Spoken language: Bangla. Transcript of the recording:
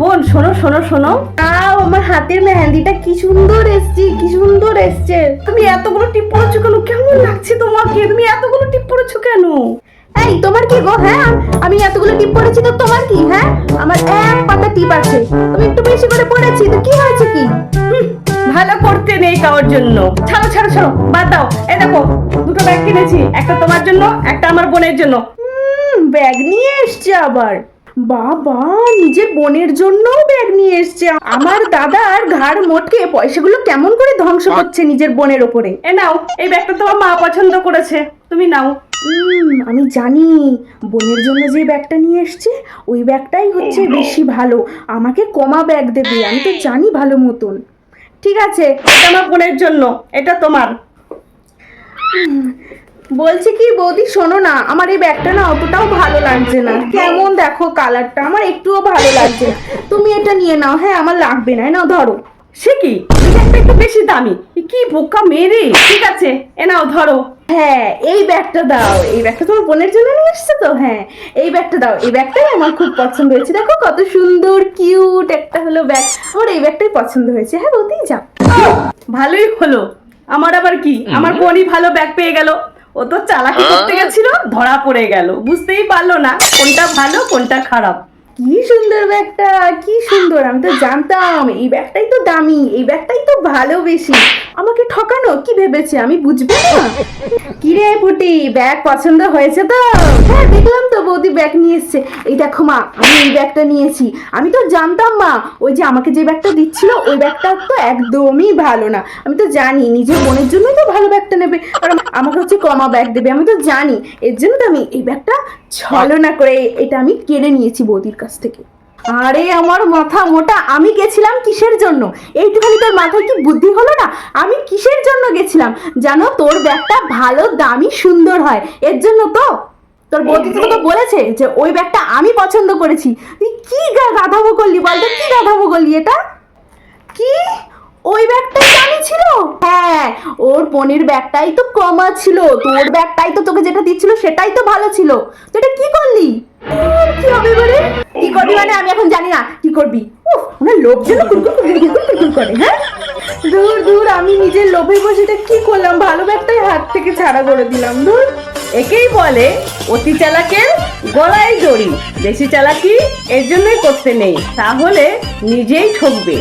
বোন শোনো শোনো শোনো। আও আমার হাতের মেহেন্দিটা কি সুন্দর এসছে কি সুন্দর এসছে। তুমি এতগুলো টিপ পড়েছো কেন? কেমন লাগছে তোমাকে? তুমি এতগুলো টিপ পড়েছো কেন? এই তোমার কি গো? হ্যাঁ আমি এতগুলো টিপ পড়েছি তো তোমার কি? হ্যাঁ আমার এক পাতা টিপ আছে। তুমি একটু বেশি করে পড়েছি তো কি হয়েছে কি? ভালো করতে নেই কারোর জন্য। ছাড়ো ছাড়ো ছাড়ো বাদ দাও। এ দেখো দুটো ব্যাগ কিনেছি একটা তোমার জন্য একটা আমার বোনের জন্য। ব্যাগ নিয়ে এসছে আবার। বাবা নিজের বোনের জন্যও ব্যাগ নিয়ে এসছে। আমার দাদার ঘাড় মোটকে পয়সাগুলো কেমন করে ধ্বংস করছে নিজের বোনের ওপরে? এ নাও এই ব্যাগটা তোমার মা পছন্দ করেছে। তুমি নাও। আমি জানি বোনের জন্য যে ব্যাগটা নিয়ে এসছে ওই ব্যাগটাই হচ্ছে বেশি ভালো। আমাকে কমা ব্যাগ দেবে আমি তো জানি ভালো মতন। ঠিক আছে এটা আমার বোনের জন্য এটা তোমার। বলছি কি বৌদি শোনো না আমার এই ব্যাগটা না অতটাও ভালো লাগছে না। কেমন দেখো কালারটা আমার একটুও ভালো লাগছে না। তুমি এটা নিয়ে নাও হ্যাঁ আমার লাগবে না এই নাও ধরো। সে কি? ব্যাগটা একটু বেশি দামি। কি বোকা মেরে? ঠিক আছে এ নাও ধরো। হ্যাঁ এই ব্যাগটা দাও। এই ব্যাগটা তোমার বোনের জন্য নিয়ে এসছে তো? হ্যাঁ এই ব্যাগটা দাও। এই ব্যাগটাই আমার খুব পছন্দ হয়েছে। দেখো কত সুন্দর কিউট একটা হলো ব্যাগ। আমার এই ব্যাগটাই পছন্দ হয়েছে। হ্যাঁ বলতেই যাও। ভালোই হলো। আমার আবার কি? আমার বোনই ভালো ব্যাগ পেয়ে গেল। ও তো চালাকি করতে গেছিল ধরা পড়ে গেল। বুঝতেই পারল না কোনটা ভালো কোনটা খারাপ। কি সুন্দর ব্যাগটা, কি সুন্দর, আমি তো জানতাম, এই ব্যাগটাই তো দামি, এই ব্যাগটাই তো ভালো বেশি। আমাকে ঠকানো? কি ভেবেছে? আমি বুঝব না? কি রে পুটি, ব্যাগ পছন্দ হয়েছে তো? হ্যাঁ দেখলাম তো, বৌদি ব্যাগ নিয়ে এসছে। এই দেখো মা, আমি এই ব্যাগটা নিয়েছি। আমি তো জানতাম মা, ওই যে আমাকে যে ব্যাগটা দিচ্ছিল, ওই ব্যাগটা তো একদমই ভালো না। আমি তো জানি, নিজের বোনের জন্যই তো ভালো ব্যাগটা নেবে। কারণ আমাকে হচ্ছে কমা ব্যাগ দেবে, আমি তো জানি। এর জন্য তো আমি এই ব্যাগটা ছলনা করে এটা আমি কেড়ে নিয়েছি বৌদির কাছ থেকে। আরে, আমার মাথা মোটা, আমি গেছিলাম কিসের জন্য? এইটুখানি তোর মাথায় কি বুদ্ধি হলো না? আমি কিসের জন্য গেছিলাম? জানো, তোর ব্যাগটা ভালো, দামি, সুন্দর হয়। এর জন্য তো তোর বৌদি তো বলেছে যে, ওই ব্যাগটা আমি পছন্দ করেছি। তুই কি গাধাবো করলি বলতো? কি গাধাবো করলি এটা? কি? ওই ব্যাগটাই দামি ছিল? হ্যাঁ ওর পনির ব্যাগটাই তো কমা ছিল। তোর ব্যাগটাই তো তোকে যেটা দিচ্ছিল সেটাই তো ভালো ছিল। তো এটা কি করলি উম, কি হবে বলে কি করবি মানে আমি এখন জানি না কি করবি? উফ ওনার লোভ যেন কুরকুর করে হ্যাঁ? দূর দূর আমি নিজের লোভে বসেটা কি করলাম? ভালো ব্যাগটাই হাত থেকে ছাড়া করে দিলাম দূর একেই বলে, অতি চালাকের গলায় দড়ি বেশি চালাকি এর জন্যই করতে নেই, তাহলে নিজেই ঠকবে।